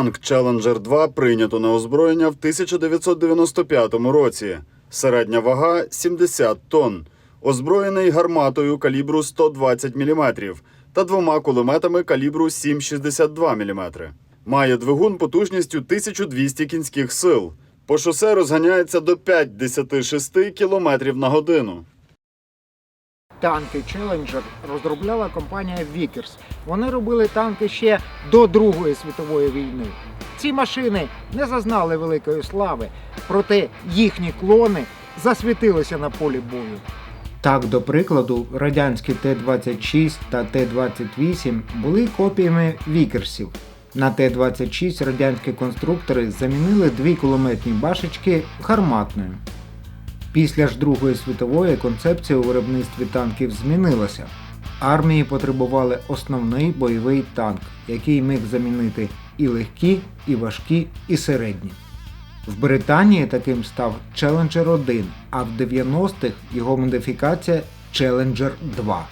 Танк Challenger 2 прийнято на озброєння в 1995 році. Середня вага 70 тонн. Озброєний гарматою калібру 120 мм та двома кулеметами калібру 7,62 мм. Має двигун потужністю 1200 кінських сил. По шосе розганяється до 5-6 км на годину. Танки Challenger розробляла компанія Vickers. Вони робили танки ще до Другої світової війни. Ці машини не зазнали великої слави, проте їхні клони засвітилися на полі бою. Так, до прикладу, радянські Т-26 та Т-28 були копіями Вікерсів. На Т-26 радянські конструктори замінили дві кулеметні башечки гарматною. Після ж Другої світової концепція у виробництві танків змінилася. Армії потребували основний бойовий танк, який міг замінити і легкі, і важкі, і середні. В Британії таким став Challenger 1, а в 90-х його модифікація Challenger 2.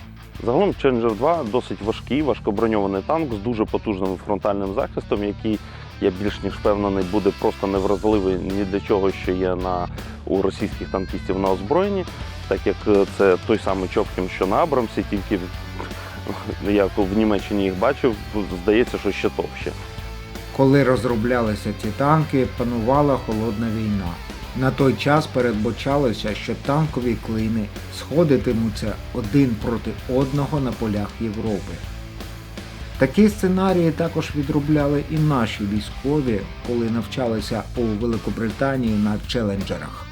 Загалом Challenger 2 досить важкий, важкоброньований танк з дуже потужним фронтальним захистом, який я більш ніж впевнений буде просто невразливий ні для чого, що є на у російських танкістів на озброєнні, так як е, це той самий Чопкін, що на Абрамсі, тільки я в Німеччині їх бачив, здається, що ще товще. Коли розроблялися ці танки, панувала холодна війна. На той час передбачалося, що танкові клини сходитимуться один проти одного на полях Європи. Такі сценарії також відробляли і наші військові, коли навчалися у Великобританії на челенджерах.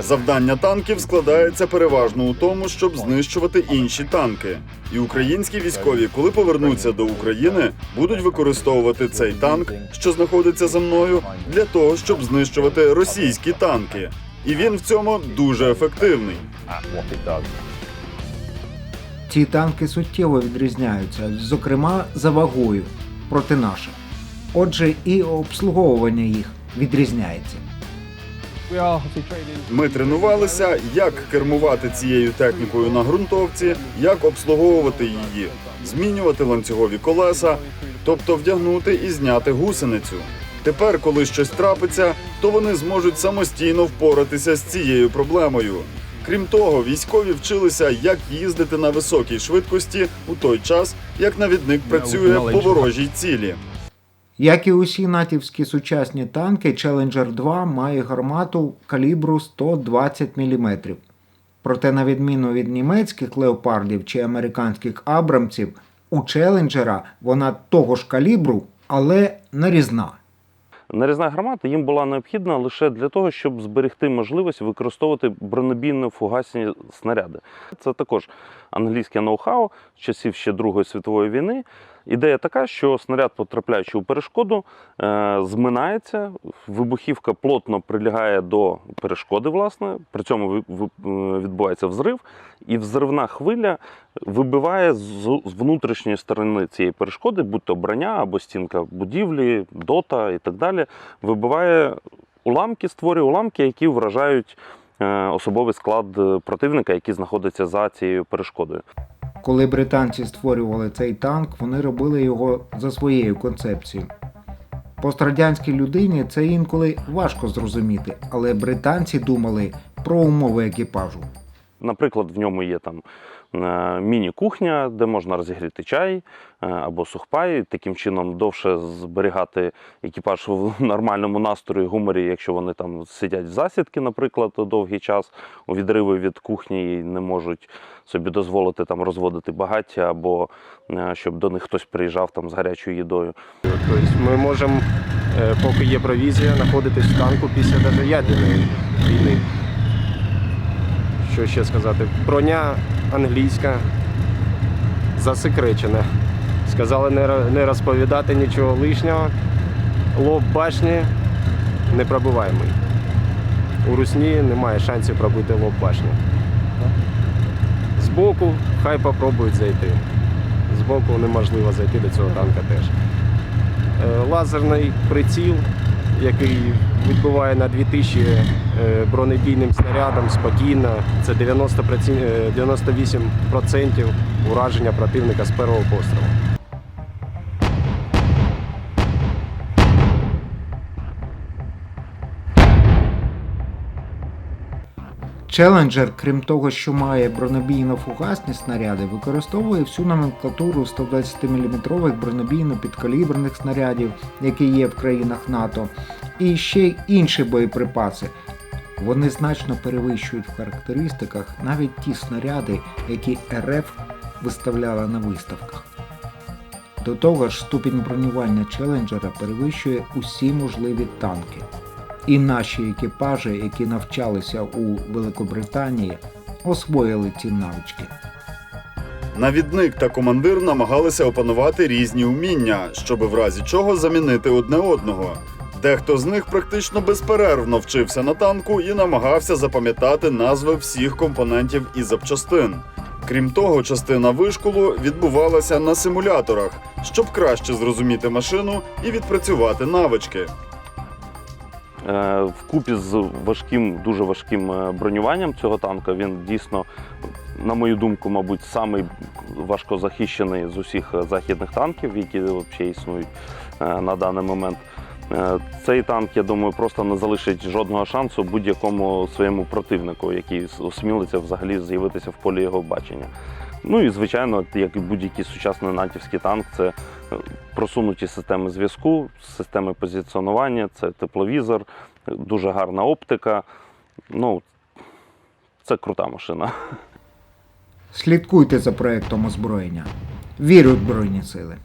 Завдання танків складається переважно у тому, щоб знищувати інші танки. І українські військові, коли повернуться до України, будуть використовувати цей танк, що знаходиться за мною, для того, щоб знищувати російські танки. І він в цьому дуже ефективний. Ці танки суттєво відрізняються, зокрема за вагою проти наших. Отже, і обслуговування їх відрізняється. Ми тренувалися, як кермувати цією технікою на ґрунтовці, як обслуговувати її, змінювати ланцюгові колеса, тобто вдягнути і зняти гусеницю. Тепер, коли щось трапиться, то вони зможуть самостійно впоратися з цією проблемою. Крім того, військові вчилися, як їздити на високій швидкості у той час, як навідник працює по ворожій цілі. Як і усі натівські сучасні танки, Challenger 2 має гармату калібру 120 мм. Проте, на відміну від німецьких леопардів чи американських абрамців, у Челенджера вона того ж калібру, але нарізна. Нарізна гармата їм була необхідна лише для того, щоб зберегти можливість використовувати бронебійно-фугасні снаряди. Це також англійське ноу-хау часів ще Другої світової війни. Ідея така, що снаряд, потрапляючи у перешкоду, е, зминається, вибухівка плотно прилягає до перешкоди, власне, при цьому е, відбувається взрив, і взривна хвиля вибиває з внутрішньої сторони цієї перешкоди, будь то броня або стінка будівлі, дота і так далі, вибиває уламки, створює уламки, які вражають е, особовий склад противника, який знаходиться за цією перешкодою. Коли британці створювали цей танк, вони робили його за своєю концепцією. Пострадянській людині це інколи важко зрозуміти, але британці думали про умови екіпажу. Наприклад, в ньому є там міні-кухня, де можна розігріти чай е, або сухпай, таким чином довше зберігати екіпаж в нормальному настрої, гуморі, якщо вони там сидять в засідки, наприклад, довгий час у відриви від кухні і не можуть собі дозволити там розводити багаття, або е, щоб до них хтось приїжджав там з гарячою їдою. Тобто ми можемо, е, поки є провізія, знаходитись в танку після навіть ядерної війни. Що ще сказати? Броня англійська засекречена. Сказали не, розповідати нічого лишнього. Лоб башні непробиваємий. У русні немає шансів пробити лоб башні. Збоку хай попробують зайти. Збоку неможливо зайти до цього танка теж. Е, лазерний приціл, який відбуває на 2000 е, бронебійним снарядом спокійно. Це 90, проці- е, 98% ураження противника з першого пострілу. Челенджер, крім того, що має бронебійно-фугасні снаряди, використовує всю номенклатуру 120-мм бронебійно-підкаліберних снарядів, які є в країнах НАТО, і ще й інші боєприпаси. Вони значно перевищують в характеристиках навіть ті снаряди, які РФ виставляла на виставках. До того ж, ступінь бронювання челенджера перевищує усі можливі танки. І наші екіпажі, які навчалися у Великобританії, освоїли ці навички. Навідник та командир намагалися опанувати різні уміння, щоби в разі чого замінити одне одного. Дехто з них практично безперервно вчився на танку і намагався запам'ятати назви всіх компонентів і запчастин. Крім того, частина вишколу відбувалася на симуляторах, щоб краще зрозуміти машину і відпрацювати навички. Е, Вкупі з важким, дуже важким е, бронюванням цього танка він дійсно, на мою думку, мабуть, самий важкозахищений з усіх е, західних танків, які взагалі існують на даний момент. Цей танк, я думаю, просто не залишить жодного шансу будь-якому своєму противнику, який осмілиться взагалі з'явитися в полі його бачення. Ну і звичайно, як і будь-який сучасний натівський танк, це е, просунуті системи зв'язку, системи позиціонування, це тепловізор, дуже гарна оптика. Ну, це крута машина. Слідкуйте за проектом озброєння. Вірю в Збройні Сили.